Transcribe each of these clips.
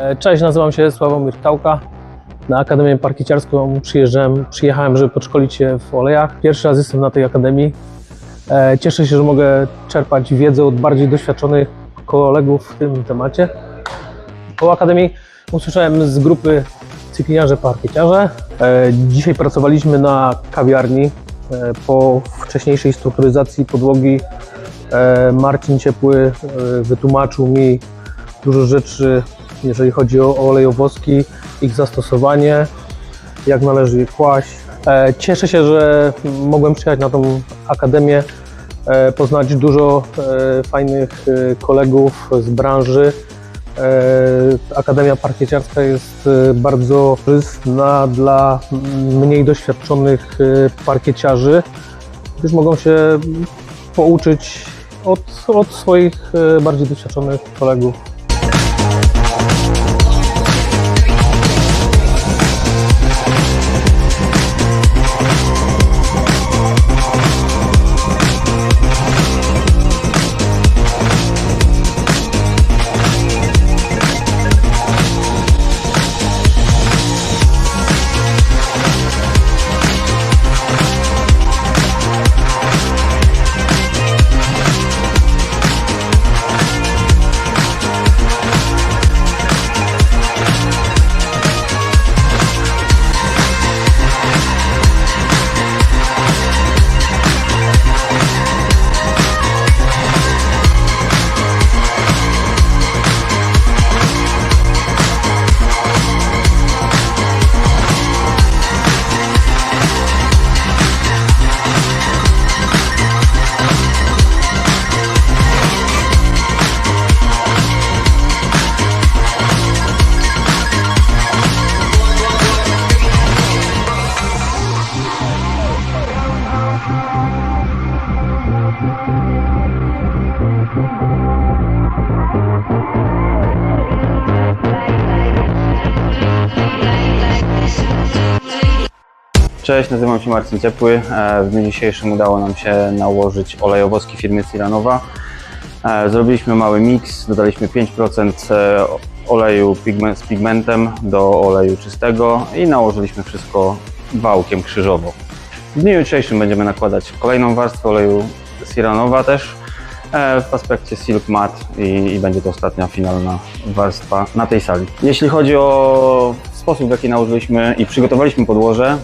E, Cześć, nazywam się Sławomir Tałka. Na Akademię Parkiciarską przyjeżdżałem, przyjechałem, żeby podszkolić się w olejach. Pierwszy raz jestem na tej akademii. E, Cieszę się, że mogę czerpać wiedzę od bardziej doświadczonych kolegów w tym temacie. Po akademii usłyszałem z grupy cykliarze parkieciarze. E, Dzisiaj pracowaliśmy na kawiarni. Po wcześniejszej strukturyzacji podłogi Marcin Ciepły wytłumaczył mi dużo rzeczy, jeżeli chodzi o olejowoski, ich zastosowanie, jak należy je kłaść. E, Cieszę się, że mogłem przyjechać na tą akademię, e, poznać dużo e, fajnych kolegów z branży. Akademia Parkieciarska jest bardzo korzystna dla mniej doświadczonych parkieciarzy, gdyż mogą się pouczyć od, od swoich bardziej doświadczonych kolegów. Cześć, nazywam się Marcin Ciepły. E, W dniu dzisiejszym udało nam się nałożyć olejowoski firmy Ciranowa. E, Zrobiliśmy mały miks, dodaliśmy 5% e, oleju z pigmentem do oleju czystego i nałożyliśmy wszystko wałkiem krzyżowo. W dniu jutrzejszym będziemy nakładać kolejną warstwę oleju Ciranowa też w aspekcie Silk Matte i, i będzie to ostatnia finalna warstwa na tej sali. Jeśli chodzi o sposób w jaki nałożyliśmy i przygotowaliśmy podłoże,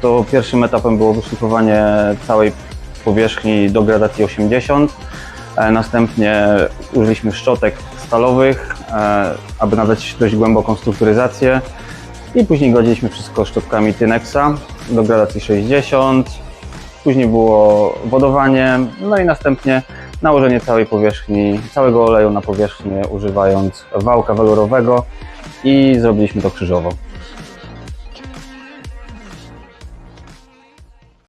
to pierwszym etapem było wyszlifowanie całej powierzchni do gradacji 80. E, Następnie użyliśmy szczotek stalowych, e, aby nadać dość głęboką strukturyzację. I później godziliśmy wszystko szczotkami Tynexa do gradacji 60. Później było wodowanie, no i następnie nałożenie całej powierzchni, całego oleju na powierzchnię używając wałka welurowego i zrobiliśmy to krzyżowo.